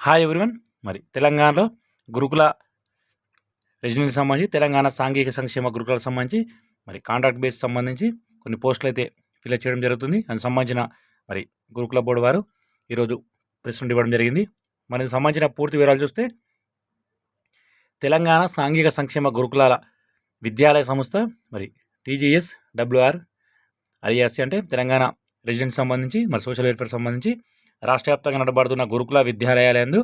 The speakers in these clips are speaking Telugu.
హాయ్ ఎవ్రీవన్ మరి తెలంగాణలో గురుకుల రెజిడెన్సీకి సంబంధించి తెలంగాణ సాంఘిక సంక్షేమ గురుకులకు సంబంధించి మరి కాంట్రాక్ట్ బేస్ సంబంధించి కొన్ని పోస్టులు అయితే ఫిల్అప్ చేయడం జరుగుతుంది. దానికి సంబంధించిన మరి గురుకుల బోర్డు వారు ఈరోజు ప్రెస్ నుండి ఇవ్వడం జరిగింది. మరి సంబంధించిన పూర్తి వివరాలు చూస్తే తెలంగాణ సాంఘిక సంక్షేమ గురుకులాల విద్యాలయ సంస్థ మరి టీజీఎస్ డబ్ల్యూఆర్ ఐఆర్సీ అంటే తెలంగాణ రెసిడెన్స్ సంబంధించి మరి సోషల్ వెల్ఫేర్ సంబంధించి రాష్ట్ర వ్యాప్తంగా నడబడుతున్న గురుకుల విద్యాలయాలందు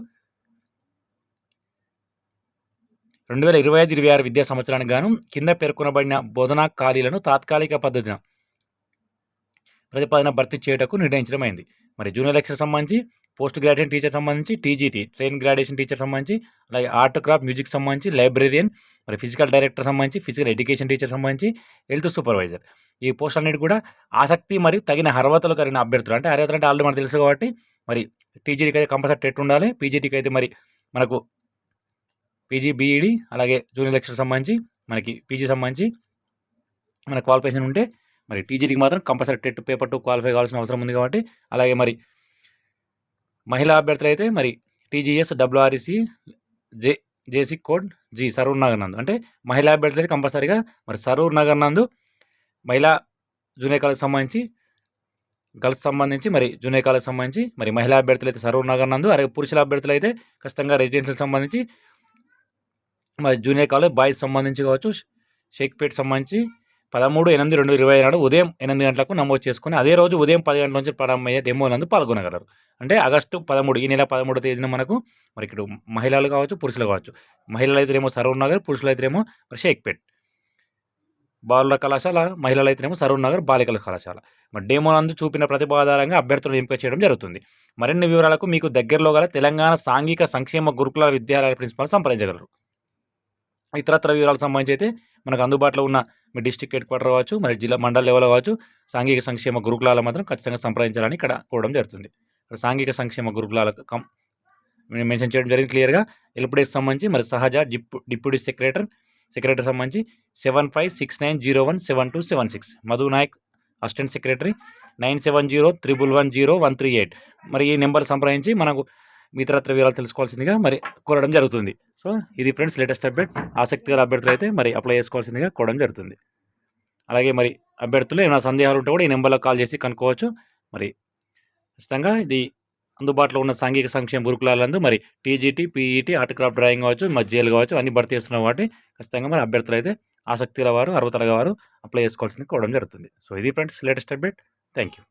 రెండు వేల ఇరవై ఐదు ఇరవై ఆరు విద్యా సంవత్సరానికి గాను కింద పేర్కొనబడిన బోధనా ఖాళీలను తాత్కాలిక పద్ధతిన ప్రతిపాదన భర్తీ చేయటకు నిర్ణయించడమైంది. మరి జూనియర్ లెక్చర్ సంబంధించి పోస్ట్ గ్రాడ్యుయేషన్ టీచర్ సంబంధించి టీజీటీ ట్రైన్ గ్రాడ్యుయేషన్ టీచర్ సంబంధించి అలాగే ఆర్ట్ క్రాఫ్ట్ మ్యూజిక్ సంబంధించి లైబ్రేరియన్ మరి ఫిజికల్ డైరెక్టర్ సంబంధించి ఫిజికల్ ఎడ్యుకేషన్ టీచర్ సంబంధించి హెల్త్ సూపర్వైజర్. ఈ పోస్ట్ అన్నిటి కూడా ఆసక్తి మరియు తగిన అర్హతలు కలిగిన అభ్యర్థులు. అంటే అర్హతలు అంటే ఆల్రెడీ మనకు తెలుసు కాబట్టి మరి టీజీటీకి అయితే కంపల్సరీ టెట్ ఉండాలి. పీజీటీకి అయితే మరి మనకు పీజీ బీఈడి అలాగే జూనియర్ లెక్చర్ సంబంధించి మనకి పీజీ సంబంధించి మన క్వాలిఫికేషన్ ఉంటే మరి టీజీటీకి మాత్రం compulsory TET paper two qualify కావాల్సిన అవసరం ఉంది కాబట్టి అలాగే మరి మహిళా అభ్యర్థులు అయితే మరి TGS WREC J JC code G Saroornagar నందు. అంటే మహిళా అభ్యర్థులు అయితే కంపల్సరీగా మరి సరూర్ నగర్ నందు మహిళా జూనియర్ కాలేజ్ సంబంధించి గర్ల్స్ సంబంధించి మరి జూనియర్ కాలేజ్ సంబంధించి మరి మహిళా అభ్యర్థులు అయితే సరూర్ నగర్ నందు. అలాగే పురుషుల అభ్యర్థులు అయితే ఖచ్చితంగా రెసిడెన్షియల్ సంబంధించి మరి జూనియర్ కాలేజ్ బాయ్స్ సంబంధించి కావచ్చు షేక్పేట్ సంబంధించి పదమూడు ఎనిమిది రెండు ఇరవై నాడు ఉదయం ఎనిమిది గంటలకు నమోదు చేసుకుని అదే రోజు ఉదయం పది గంటల నుంచి ప్రారంభమయ్యే డెమో నందు పాల్గొనగలరు. అంటే ఆగస్టు పదమూడు ఈ నెల పదమూడు తేదీన మనకు మరి ఇక్కడ మహిళలు కావచ్చు పురుషులు కావచ్చు. మహిళలు అయితేనేమో సరూర్ నగర్ పురుషులు అయితేనేమో మరి షేక్పేట్ బాలుల కళాశాల మహిళలు అయితేనేమో సరూర్ నగర్ బాలికల కళాశాల. మరి డెమో నందు చూపిన ప్రతిభ ఆధారంగా అభ్యర్థులను ఎంపిక చేయడం జరుగుతుంది. మరిన్ని వివరాలకు మీకు దగ్గరలో గల తెలంగాణ సాంఘిక సంక్షేమ గురుకుల విద్యాలయ ప్రిన్సిపాల్ సంప్రదించగలరు. ఇతరత్ర వివరాలకు సంబంధించి అయితే మనకు అందుబాటులో ఉన్న మీ డిస్టిక్ హెడ్ క్వార్టర్ కావచ్చు మరి జిల్లా మండల లెవెల్ కావచ్చు సాంఘిక సంక్షేమ గురుకులాల మాత్రం ఖచ్చితంగా సంప్రదించాలని ఇక్కడ కోవడం జరుగుతుంది. సాంఘిక సంక్షేమ గురుకులాలకు కం మెన్షన్ చేయడం జరిగింది క్లియర్గా. ఎల్పిడికి సంబంధించి మరి సహజ డిప్యూటీ సెక్రటరీ సెక్రటరీ సంబంధించి seven five six nine zero one seven two seven six. Madhu Naik assistant secretary nine seven zero triple one zero one three eight. మరి ఈ నెంబర్ సంప్రదించి మనకు మిత్రత్ర వివరాలు తెలుసుకోవాల్సిందిగా మరి కోరడం జరుగుతుంది. సో ఇది ఫ్రెండ్స్ లేటెస్ట్ అప్డేట్. ఆసక్తిగా అభ్యర్థులు అయితే మరి అప్లై చేసుకోవాల్సిందిగా కోరడం జరుగుతుంది. అలాగే మరి అభ్యర్థులు ఏమైనా సందేహాలు ఉంటే కూడా ఈ నెంబర్లో కాల్ చేసి కనుక్కోవచ్చు. మరి ఖచ్చితంగా ఇది అందుబాటులో ఉన్న సాంఘిక సంక్షేమ గురుకులాలందు మరి TGT PET art craft drawing కావచ్చు మరి జేలు కావచ్చు అన్ని భర్తీ చేస్తున్న వాటి ఖచ్చితంగా మరి అభ్యర్థులు అయితే ఆసక్తి వారు అర్హతల వారు అప్లై చేసుకోవాల్సింది కోవడం జరుగుతుంది. సో ఇది friends latest update. Thank you